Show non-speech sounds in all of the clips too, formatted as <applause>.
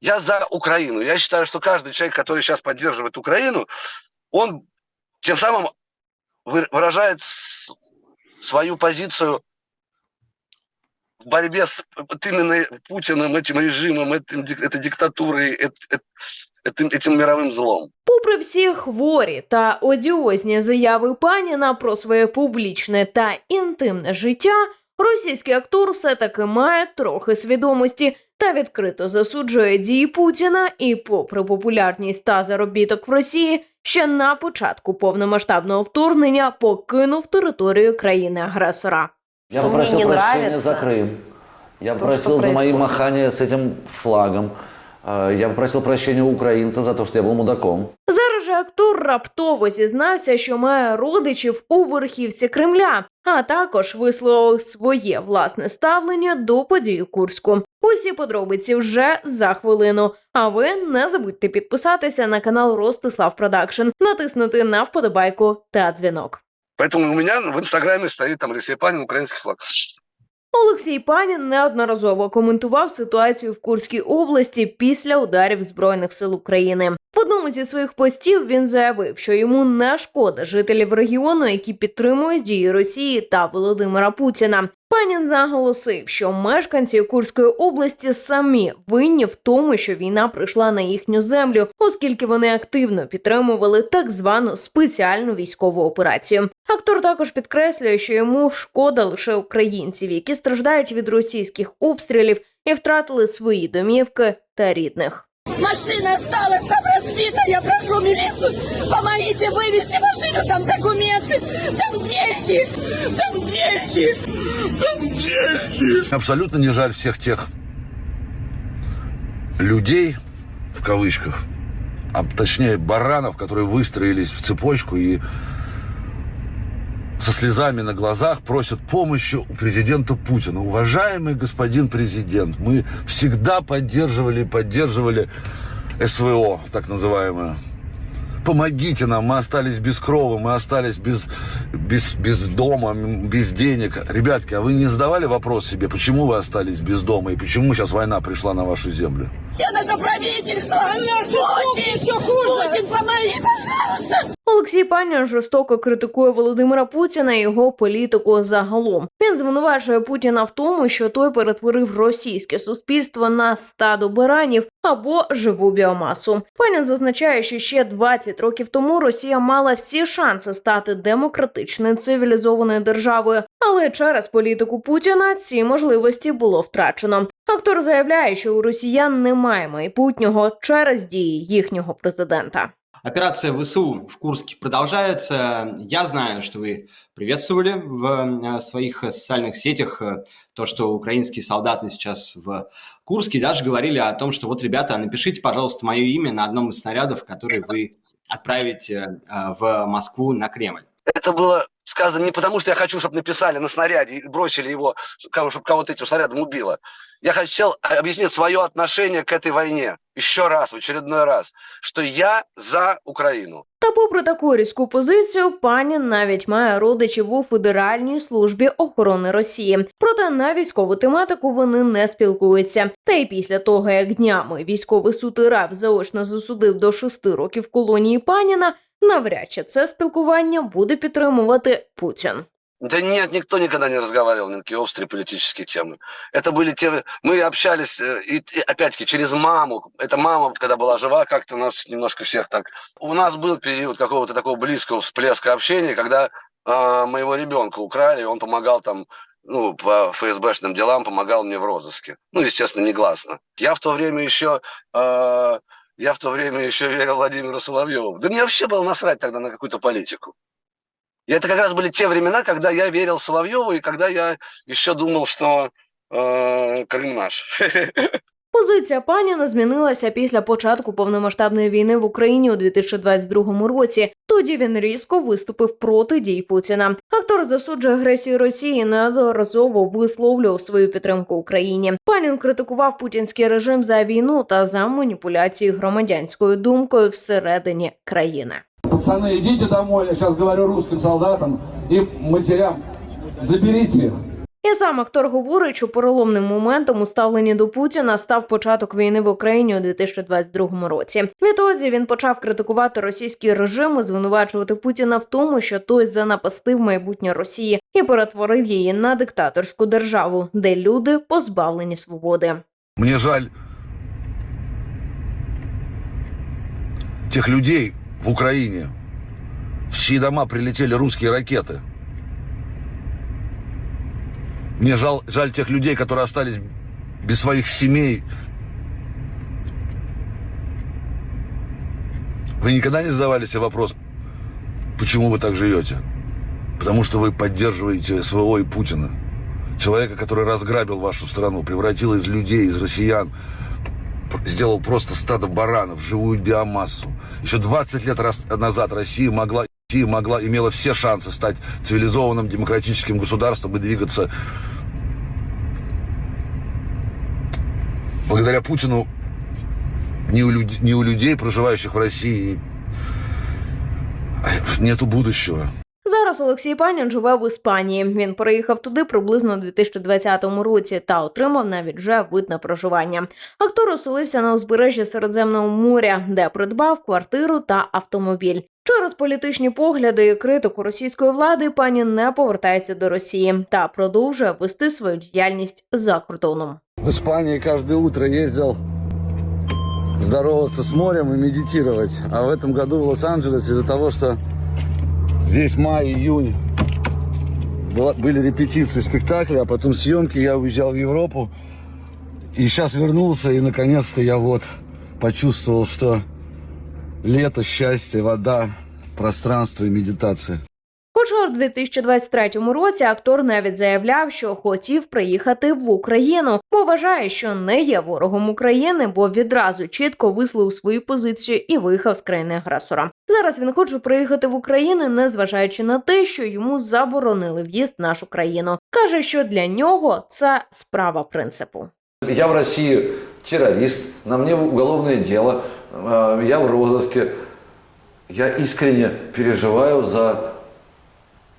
Я за Украину. Я считаю, что каждый человек, который сейчас поддерживает Украину, он тем самым вы- выражает с- свою позицию в борьбе с вот именно Путиным, этим режимом, этим, дик- этой диктатурой, эт- эт- этим, этим мировым злом. Попри всі хворі та одіозні заяви паніна про своє публічне та інтимне життя, російський актор все таки має трохи свідомості та відкрито засуджує дії Путіна і, попри популярність та заробіток в Росії, ще на початку повномасштабного вторгнення покинув територію країни-агресора. Я попросив прощення не за Крим. Я попросив за мої махання з цим флагом. Э, Я попросил прощения у украинцев за то, что я был мудаком. Зараз же актор раптово зізнався, що має родичів у верхівці Кремля, а також висловив своє власне ставлення до подій у Курську. Усі подробиці вже за хвилину. А ви не забудьте підписатися на канал Ростислав Продакшн, натиснути на вподобайку та дзвінок. Поэтому у меня в Инстаграме стоит там Алексей Панин, украинский флаг. Олексій Панін неодноразово коментував ситуацію в Курській області після ударів збройних сил України. В одному зі своїх постів він заявив, що йому не шкода жителів регіону, які підтримують дії Росії та Володимира Путіна. Панін заголосив, що мешканці Курської області самі винні в тому, що війна прийшла на їхню землю, оскільки вони активно підтримували так звану спеціальну військову операцію. Актор також підкреслює, що йому шкода лише українців, які страждають від російських обстрілів і втратили свої домівки та рідних. Машина осталась там разбита, я прошу милицию, помогите вывести машину, там документы, там деньги, там деньги, там деньги. Абсолютно не жаль всех тех людей, в кавычках, а точнее баранов, которые выстроились в цепочку и со слезами на глазах просят помощи у президента Путина. Уважаемый господин президент, мы всегда поддерживали и поддерживали СВО, так называемое. Помогите нам, мы остались без крова, мы остались без, без, без дома, м, без денег. Ребятки, а вы не задавали вопрос себе, почему вы остались без дома и почему сейчас война пришла на вашу землю? Я наше правительство, Путин, Путин, помоги, пожалуйста. Олексій Паня жорстоко критикує Володимира Путіна і його політику загалом. Він звинувачує Путіна в тому, що той перетворив російське суспільство на стадо баранів або живу біомасу. Пенін зазначає, що ще 20 років тому Росія мала всі шанси стати демократичною цивілізованою державою, але через політику Путіна ці можливості було втрачено. Актор заявляє, що у росіян немає майбутнього через дії їхнього президента. Операция ВСУ в Курске продолжается. Я знаю, что вы приветствовали в э, своих социальных сетях э, то, что украинские солдаты сейчас в Курске. Даже говорили о том, что вот, ребята, напишите, пожалуйста, мое имя на одном из снарядов, который вы отправите э, в Москву на Кремль. Это было сказано не потому, что я хочу, чтобы написали на снаряде и бросили его, чтобы кого-то этим снарядом убило. Я хотел объяснить свое отношение к этой войне еще раз, в очередной раз, что я за Украину. Та попри таку різку позицію, пані навіть має родичів у Федеральній службі охорони Росії. Проте на військову тематику вони не спілкуються. Та й після того, як днями військовий суд РФ заочно засудив до шести років колонії паніна, навряд чи це спілкування буде підтримувати Путін. Да нет, никто никогда не разговаривал на такие острые политические темы. Это были те... Мы общались, э, и, и опять-таки, через маму. Эта мама, когда была жива, как-то нас немножко всех так... У нас был период какого-то такого близкого всплеска общения, когда э, моего ребенка украли, и он помогал там ну, по ФСБшным делам, помогал мне в розыске. Ну, естественно, негласно. Я в то время еще... э, я в то время еще верил Владимиру Соловьеву. Да мне вообще было насрать тогда на какую-то политику. И это как раз были те времена, когда я верил Соловьеву и когда я еще думал, что э, Крым наш. <laughs> Позиція паніна змінилася після початку повномасштабної війни в Україні у 2022 році. Тоді він різко виступив проти дій Путіна. Актор засуджує агресію Росії і неодноразово висловлював свою підтримку Україні. Панін критикував путінський режим за війну та за маніпуляцію громадянською думкою всередині країни. Пацаны, идите домой, я сейчас говорю русским солдатам и матерям, заберите их. І сам актор говорить, що переломним моментом у ставленні до Путіна став початок війни в Україні у 2022 році. Відтоді він почав критикувати російський режим і звинувачувати Путіна в тому, що той занапастив майбутнє Росії і перетворив її на диктаторську державу, де люди позбавлені свободи. Мне жаль тех людей в Украине, в чьи дома прилетели русские ракеты. Мне жал, жаль тех людей, которые остались без своих семей. Вы никогда не задавали себе вопрос, почему вы так живете? Потому что вы поддерживаете СВО и Путина. Человека, который разграбил вашу страну, превратил из людей, из россиян, сделал просто стадо баранов, живую биомассу. Еще 20 лет назад Россия могла, Россия могла, имела все шансы стать цивилизованным демократическим государством и двигаться благодаря Путину ни у, люд- ни у людей, проживающих в России, нету будущего. Зараз Олексій Панін живе в Іспанії. Він переїхав туди приблизно у 2020 році та отримав навіть вже вид на проживання. Актор оселився на узбережжі Середземного моря, де придбав квартиру та автомобіль. Через політичні погляди і критику російської влади пані не повертається до Росії та продовжує вести свою діяльність за кордоном. В Испании каждое утро ездил здороваться с морем и медитировать. А в этом году в Лос-Анджелес из-за того, что весь май, июнь была- были репетиции спектакля, а потом съемки, я уезжал в Европу. И сейчас вернулся, и наконец-то я вот почувствовал, что лето, счастье, вода, пространство и медитация. Хоча у 2023 році актор навіть заявляв, що хотів приїхати в Україну, бо вважає, що не є ворогом України, бо відразу чітко висловив свою позицію і виїхав з країни агресора. Зараз він хоче приїхати в Україну, незважаючи на те, що йому заборонили в'їзд в нашу країну. каже, що для нього це справа принципу. Я в России террорист, на мне уголовное дело, э, я в розыске. Я искренне переживаю за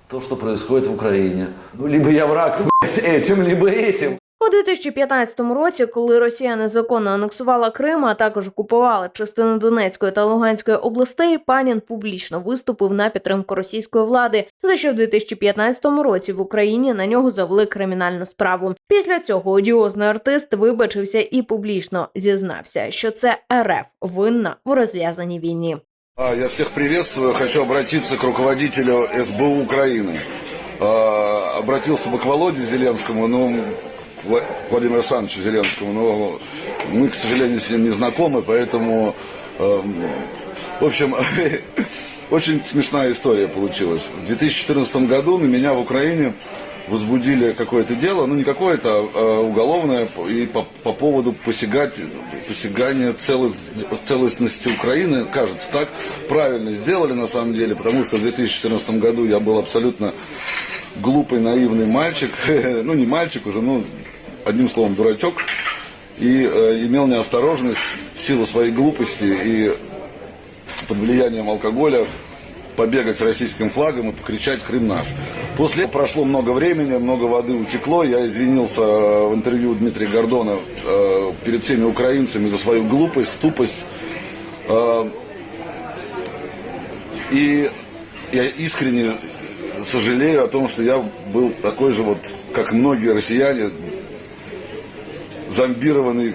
то, что происходит в Украине. Ну, либо я враг <laughs> блядь, этим, либо этим. У 2015 році, коли Росія незаконно анексувала Крим, а також окупувала частину Донецької та Луганської областей, панін публічно виступив на підтримку російської влади, за що в 2015 році в Україні на нього завели кримінальну справу. Після цього одіозний артист вибачився і публічно зізнався, що це РФ винна у розв'язаній війні. Я всех приветствую. Хочу обратиться к руководителю СБУ Украины. А, Обратился бы к Володе ну, Вла- Владимиру Александровичу Зеленскому, но мы, к сожалению, с ним не знакомы, поэтому, эм, в общем, <laughs> очень смешная история получилась. В 2014 году на меня в Украине возбудили какое-то дело, ну не какое-то, а уголовное, и по, по поводу посягать, посягания целост- целостности Украины, кажется так, правильно сделали на самом деле, потому что в 2014 году я был абсолютно глупый, наивный мальчик, <laughs> ну не мальчик уже, ну одним словом дурачок, и э, имел неосторожность в силу своей глупости и под влиянием алкоголя побегать с российским флагом и покричать «Крым наш». После прошло много времени, много воды утекло. Я извинился в интервью Дмитрия Гордона э, перед всеми украинцами за свою глупость, тупость. Э, И я искренне сожалею о том, что я был такой же вот, как многие россияне, зомбированный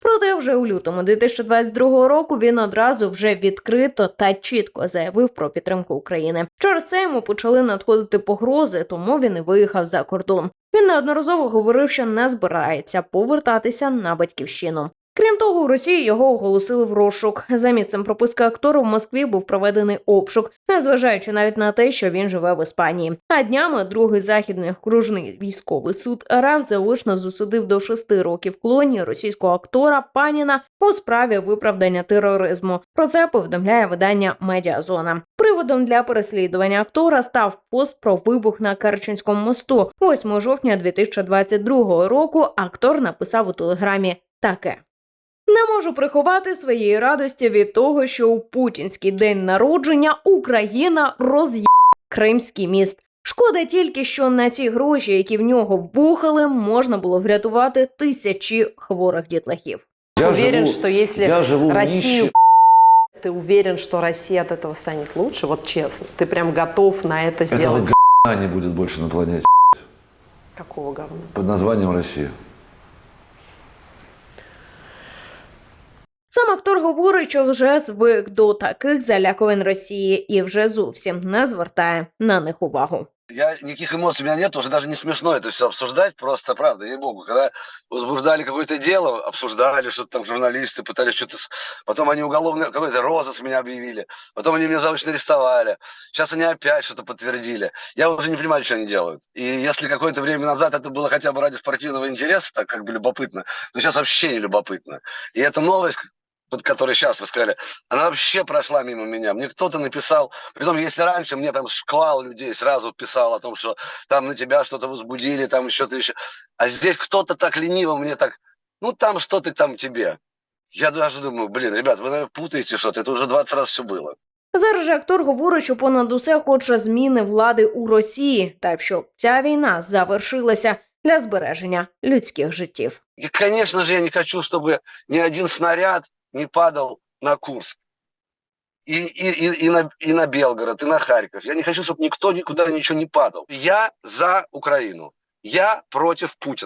Проте вже у лютому 2022 року він одразу вже відкрито та чітко заявив про підтримку України. Через це йому почали надходити погрози, тому він і виїхав за кордон. Він неодноразово говорив, що не збирається повертатися на батьківщину. Крім того, у Росії його оголосили в розшук. За місцем прописки актора в Москві був проведений обшук, незважаючи навіть на те, що він живе в Іспанії. А днями другий західний окружний військовий суд РФ заочно засудив до шести років клоні російського актора Паніна у справі виправдання тероризму. Про це повідомляє видання Медіазона. Приводом для переслідування актора став пост про вибух на Керченському мосту. 8 жовтня 2022 року актор написав у телеграмі таке. Не можу приховати своєї радості від того, що у путінський день народження Україна роз'є Кримський міст. Шкода тільки, що на ці гроші, які в нього вбухали, можна було врятувати тисячі хворих дітлахів. Я уверен, живу- что если я живу в Россию нищем- ты уверен, что Россия от этого станет лучше? Вот честно, ты прям готов на это Этого сделать? г***а не будет больше на планете Какого говна? под названием Россия. Сам актор говорить, що вже звик до таких залякувань Росії і вже зовсім не звертає на них увагу. Я, никаких эмоций у меня нет, уже даже не смешно это все обсуждать, просто правда, ей-богу. Когда возбуждали какое-то дело, обсуждали, что там журналисты пытались что-то... с- Потом они уголовный, какой-то розыск меня объявили, потом они меня заочно арестовали, сейчас они опять что-то подтвердили. Я уже не понимаю, что они делают. И если какое-то время назад это было хотя бы ради спортивного интереса, так как бы любопытно, то сейчас вообще не любопытно. И эта новость, под которой сейчас вы сказали, она вообще прошла мимо меня. Мне кто-то написал, Притом, если раньше мне там шквал людей сразу писал о том, что там на тебя что-то возбудили, там что-то еще. А здесь кто-то так лениво мне так, ну там что-то там тебе. Я даже думаю, блин, ребят, вы, наверное, путаете что-то, это уже 20 раз все было. Зараз же актор говорить, що понад усе хоче зміни влади у Росії, та щоб ця війна завершилася для збереження людських життів. И, конечно же, я не хочу, чтобы ни один снаряд не падал на Курск. И, и, и, и, на, и на Белгород, и на Харьков. Я не хочу, чтобы никто никуда ничего не падал. Я за Украину. Я против Путина.